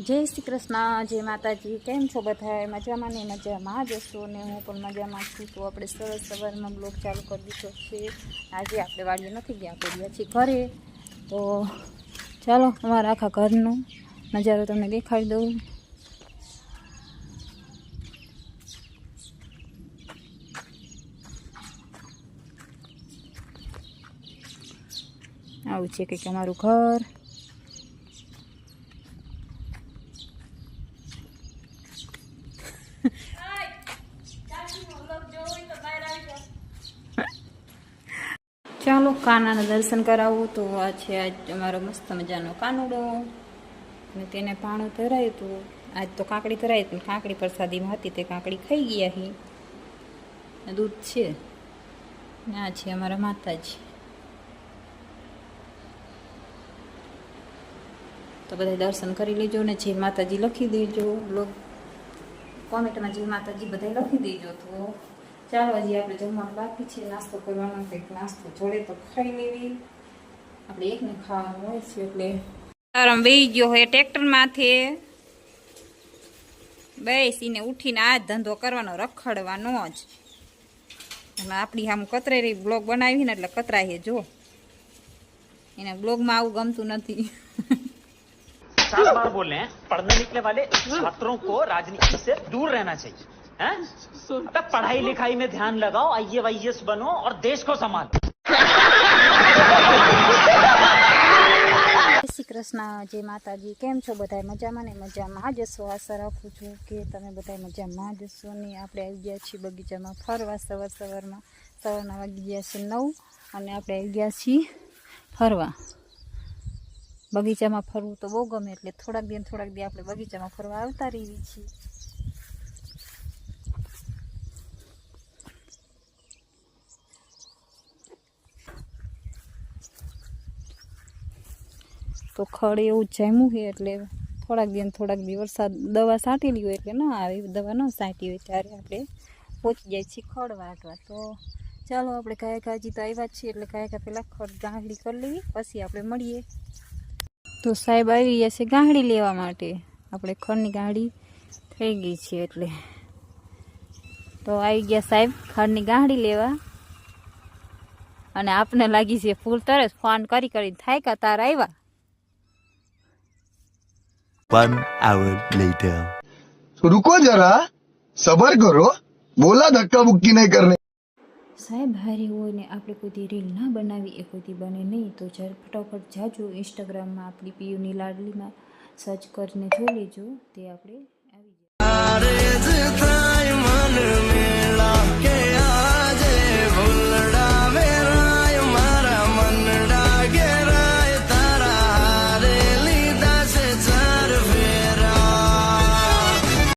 જય શ્રી કૃષ્ણ, જય માતાજી. કેમ છો બધા મજામાં ને મજામાં? જ હશો ને હું પણ મજામાં છું. તો આપણે સરસ સવારમાં બ્લોગ ચાલુ કરી દીધો છે. આજે આપણે વાડીએ નથી ગયા કરીએ છીએ ઘરે. તો ચાલો, અમારા આખા ઘરનો નજારો તમને દેખાડી દઉં. આવું છે કંઈક અમારું ઘર. ચાલો કાનાના દર્શન કરાવું. તો આ છે આજ અમારો મસ્ત મજાનો કાનુડો. અને તેને પાણું ધરાયું હતું. આજ તો કાકડી ધરાઈ હતી. કાકડી પ્રસાદીમાં હતી. તે કાકડી ખાઈ ગયા હી. દૂધ છે. ને આ છે અમારા માતાજી. તો બધા દર્શન કરી લેજો ને જે માતાજી લખી દેજો. કોમેન્ટમાં જે માતાજી બધા લખી દેજો તો. ચાલો હજી આપણે જમવાનું બાકી છે નાસ્તો કરવાનો કંઈક નાસ્તો જોડે તો ખાઈ લેવી. આપણે એકને ખાવાનું હોય છે એટલે. આરામ વેઈ ગયો હોય ટ્રેક્ટરમાંથી. બસ ઉઠીને આ ધંધો કરવાનો રખડવાનો જ. આપણી આમ કતરેરી બ્લોગ બનાવીને એટલે કતરાઈએ જો. એને બ્લોગમાં આવું ગમતું નથી. સાત બાર બોલે પઢને નીકળે વાલે છાત્રોં કો રાજનીતિ સે દૂર રહેના ચાહીએ. हैं? अबे पढ़ाई लिखाई में ध्यान लगाओ आई वाईएस बनो और देश को संभालो જય શ્રી કૃષ્ણ જય માતાજી કેમ છો બધા મજામાં ને મજામાં જ હશો આશા રાખું છું કે તમે બધા મજામાં જ હશો ને આપણે આવી ગયા છીએ બગીચામાં ફરવા સવાર સવારમાં સવારના વાગી ગયા છે નવ અને આપણે આવી ગયા છીએ ફરવા બગીચામાં ફરવું તો બહુ ગમે એટલે થોડાક દી ને થોડાક દી આપણે બગીચામાં ફરવા આવતા રહીએ છીએ તો ખડ એવું જામ્યું છે એટલે થોડાક દિવસ થોડાક દિવસ વરસાદ દવા સાંટેલી હોય એટલે ના આવે. દવા ન સાંટી હોય ત્યારે આપણે પહોંચી જાય છીએ ખડ વાટવા. તો ચાલો આપણે કાંઈ કાજી તો આવ્યા છીએ એટલે કાંઈ કા પહેલાં ખડ ગાંગડી કરી લેવી પછી આપણે મળીએ. તો સાહેબ આવી ગયા છે ગાંગડી લેવા માટે. આપણે ખડની ગાંડી થઈ ગઈ છે એટલે. તો આવી ગયા સાહેબ ખડની ગાંડી લેવા. અને આપને લાગી છે ફૂલ તરસ. ફોન કરી કરી થાય કા તાર આવ્યા. One hour later. रुको જરા સબર કરો બોલા ધક્કા મુક્કી નહીં કરને સાહેબ હારી હોય ને આપણે કોઈ રીલ ના બનાવી એ કોઈ બને નહીં તો જર ફટાફટ જાજો ઇન્સ્ટાગ્રામમાં આપણી પીયુની લાડલીમાં સર્ચ કરીને જોઈ લેજો તે આપણે